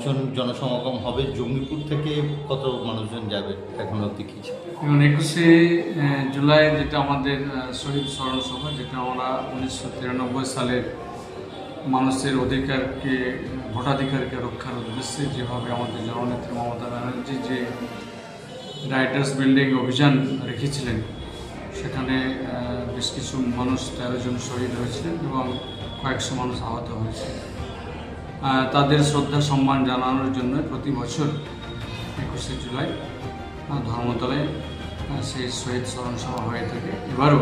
মানুষজন জনসমাগম হবে, জঙ্গিপুর থেকে কত মানুষজন যাবে, এখন অব্দি কি এবং একুশে জুলাই যেটা আমাদের শহীদ স্মরণ সভা যেটা আমরা উনিশশো তিরানব্বই সালের মানুষের অধিকারকে, ভোটাধিকারকে রক্ষার উদ্দেশ্যে যেভাবে আমাদের জননেত্রী মমতা ব্যানার্জি যে রাইটার্স বিল্ডিং অভিযান রেখেছিলেন, সেখানে বেশ কিছু মানুষ তেরো জন শহীদ হয়েছিলেন এবং কয়েকশো মানুষ আহত হয়েছে তাদের শ্রদ্ধা, সম্মান জানানোর জন্য প্রতি বছর একুশে জুলাই ধর্মতলায় সেই শহীদ স্মরণ সভা হয়ে থাকে। এবারও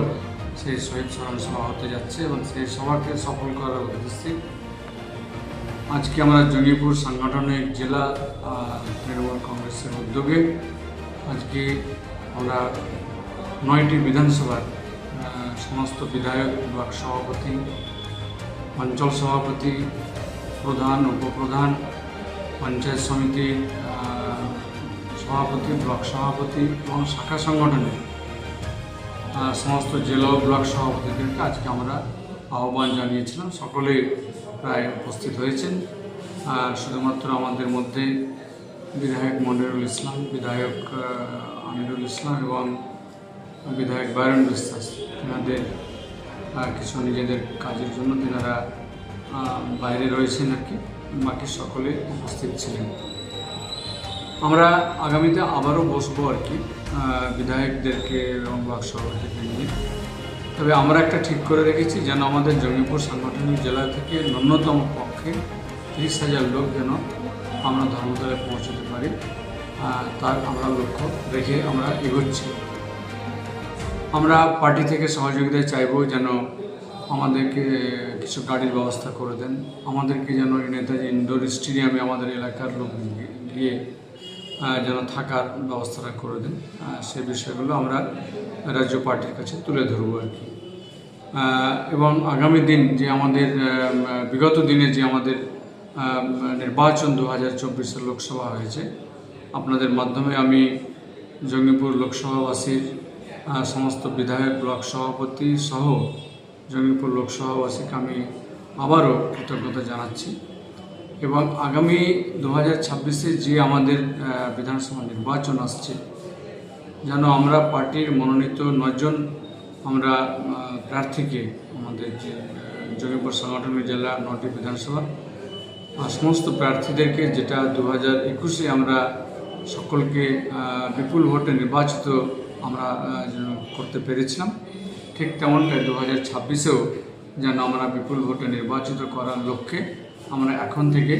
সেই শহীদ স্মরণ সভা হতে যাচ্ছে এবং সেই সভাকে সফল করার উদ্দেশ্যে আজকে আমরা জঙ্গিপুর সাংগঠনিক জেলা তৃণমূল কংগ্রেসের উদ্যোগে আজকে আমরা নয়টি বিধানসভার সমস্ত বিধায়ক, ব্লক সভাপতি, অঞ্চল সভাপতি প্রধান উপপ্রধান পঞ্চায়েত সমিতির আহ, সভাপতি ব্লক সভাপতি এবং শাখা সংগঠনের সমস্ত জেলা ব্লক সভাপতিদেরকে আজকে আমরা আহ্বান জানিয়েছিলাম। সকলেই প্রায় উপস্থিত হয়েছেন। শুধুমাত্র আমাদের মধ্যে বিধায়ক মনিরুল ইসলাম বিধায়ক আমিরুল ইসলাম এবং বিধায়ক বায়রন বিশ্বাস তেনাদের কিছু নিজেদের কাজের জন্য তেনারা বাইরে রয়েছেন আর কি, বাকি সকলে উপস্থিত ছিলেন। আমরা আগামীতে আবারও বসবো আর কি বিধায়কদেরকে এবং ব্লক সভাপতিকে নিয়ে। তবে আমরা একটা ঠিক করে রেখেছি যেন আমাদের জঙ্গিপুর সাংগঠনিক জেলা থেকে ন্যূনতম পক্ষে তিরিশ হাজার লোক যেন আমরা ধর্মতলায় পৌঁছতে পারি তার আমরা লক্ষ্য রেখে আমরা এগোচ্ছি। আমরা পার্টি থেকে সহযোগিতা চাইব যেন আমাদেরকে কিছু গাড়ির ব্যবস্থা করে দেন। আমাদেরকে যেন নেতাজি ইনডোর স্টেডিয়ামে আমাদের এলাকার লোক গিয়ে- যেন থাকার ব্যবস্থাটা করে দেন। সে বিষয়গুলো আমরা রাজ্য পার্টির কাছে তুলে ধরবো আর কি। এবং আগামী দিন যে আমাদের বিগত দিনে যে আমাদের নির্বাচন দু হাজার চব্বিশের লোকসভা হয়েছে, আপনাদের মাধ্যমে আমি জঙ্গিপুর লোকসভাবাসীর সমস্ত বিধায়ক, ব্লক সভাপতি সহ জঙ্গিপুর লোকসভাবাসীকে আমি আবারও কৃতজ্ঞতা জানাচ্ছি এবং আগামী দু হাজার ছাব্বিশে যে আমাদের বিধানসভা নির্বাচন আসছে, যেন আমরা পার্টির মনোনীত নজন আমরা প্রার্থীকে আমাদের যে জঙ্গিপুর সাংগঠনিক জেলা নটি বিধানসভা, আর সমস্ত প্রার্থীদেরকে যেটা দু হাজার একুশে আমরা সকলকে বিপুল ভোটে নির্বাচিত আমরা করতে পেরেছিলাম। ঠিক তেমনটাই দু হাজার ছাব্বিশেও যেন আমরা বিপুল ভোটে নির্বাচিত করার লক্ষ্যে আমরা এখন থেকে